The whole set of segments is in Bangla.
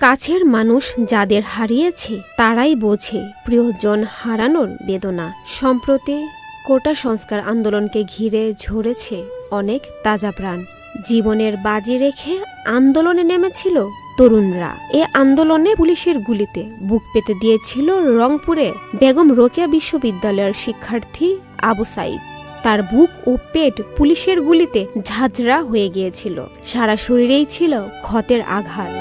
কাছের মানুষ যাদের হারিয়েছে, তারাই বোঝে প্রিয়জন হারানোর বেদনা। সম্প্রতি কোটা সংস্কার আন্দোলনকে ঘিরে ঝরেছে অনেক তাজা প্রাণ। জীবনের বাজি রেখে আন্দোলনে নেমেছিল তরুণরা। এ আন্দোলনে পুলিশের গুলিতে বুক পেতে দিয়েছিল রংপুরে বেগম রোকেয়া বিশ্ববিদ্যালয়ের শিক্ষার্থী আবু সাইদ। তার বুক ও পেট পুলিশের গুলিতে ঝাঁঝরা হয়ে গিয়েছিল। সারা শরীরেই ছিল ক্ষতের আঘাত।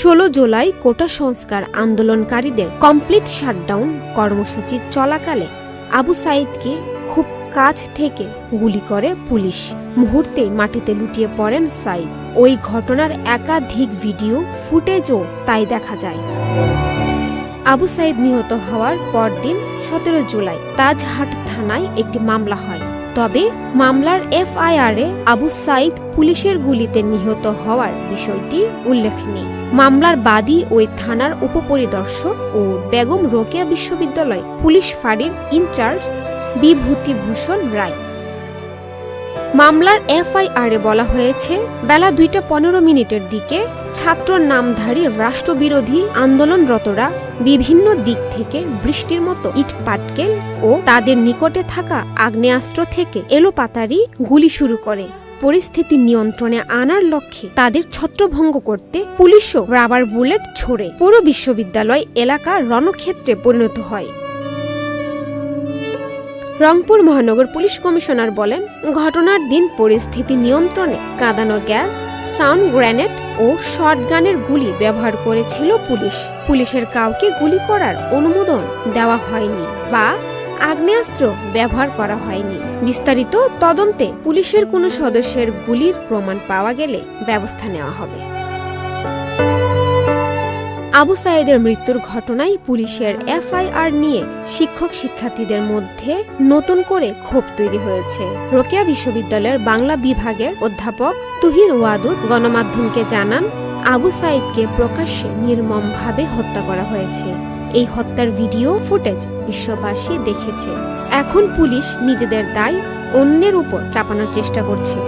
ষোলো জুলাই কোটা সংস্কার আন্দোলনকারীদের কমপ্লিট শাটডাউন কর্মসূচি চলাকালে আবু সাইদকে খুব কাছ থেকে গুলি করে পুলিশ। মুহূর্তে মাটিতে লুটিয়ে পড়েন সাইদ। ওই ঘটনার একাধিক ভিডিও, ফুটেজও তাই দেখা যায়। আবু সাইদ নিহত হওয়ার পরদিন সতেরো জুলাই তাজহাট থানায় একটি মামলা হয়। তবে মামলার এফআইআরে আবু সাইদ পুলিশের গুলিতে নিহত হওয়ার বিষয়টি উল্লেখ নেই মামলার বাদী ওই থানার উপপরিদর্শক ও বেগম রোকেয়া বিশ্ববিদ্যালয় পুলিশ ফাঁড়ির ইনচার্জ বিভূতিভূষণ রায়। মামলার এফআইআরে বলা হয়েছে, বেলা দুইটা পনেরো মিনিটের দিকে ছাত্র নামধারী রাষ্ট্রবিরোধী আন্দোলনরতরা বিভিন্ন দিক থেকে বৃষ্টির মতো ইট পাটকেল ও তাদের নিকটে থাকা আগ্নেয়াস্ত্র থেকে এলোপাতারি গুলি শুরু করে। পরিস্থিতি নিয়ন্ত্রণে আনার লক্ষ্যে তাদের ছত্রভঙ্গ করতে পুলিশও রাবার বুলেট ছোড়ে। পুরো বিশ্ববিদ্যালয় এলাকা রণক্ষেত্রে পরিণত হয়। রংপুর মহানগর পুলিশ কমিশনার বলেন, ঘটনার দিন পরিস্থিতি নিয়ন্ত্রণে কাঁদানো গ্যাস, সাউন্ড গ্রেনেড ও শটগানের গুলি ব্যবহার করেছিল পুলিশ। পুলিশের কাউকে গুলি করার অনুমোদন দেওয়া হয়নি বা আগ্নেয়াস্ত্র ব্যবহার করা হয়নি। বিস্তারিত তদন্তে পুলিশের কোনো সদস্যের গুলির প্রমাণ পাওয়া গেলে ব্যবস্থা নেওয়া হবে। আবু সাইদের মৃত্যুর ঘটনায় পুলিশের এফআইআর নিয়ে শিক্ষক শিক্ষার্থীদের মধ্যে নতুন করে ক্ষোভ তৈরি হয়েছে। রোকেয়া বিশ্ববিদ্যালয়ের বাংলা বিভাগের অধ্যাপক তুহিন ওয়াদুদ গণমাধ্যমকে জানান, আবু সাইদকে প্রকাশ্যে নির্মমভাবে হত্যা করা হয়েছে। এই হত্যার ভিডিও ফুটেজ বিশ্ববাসী দেখেছে। এখন পুলিশ নিজেদের দায় অন্যের উপর চাপানোর চেষ্টা করছে।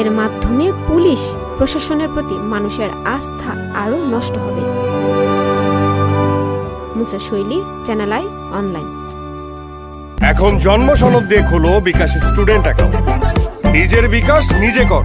এর মাধ্যমে পুলিশ প্রশাসনের প্রতি মানুষের আস্থা আরও নষ্ট হবে। মুসা শৈলী চ্যানেল আই অনলাইন এখন জন্ম সনদ দিয়ে খোলো বিকাশ স্টুডেন্ট অ্যাকাউন্ট নিজের বিকাশ নিজে কর।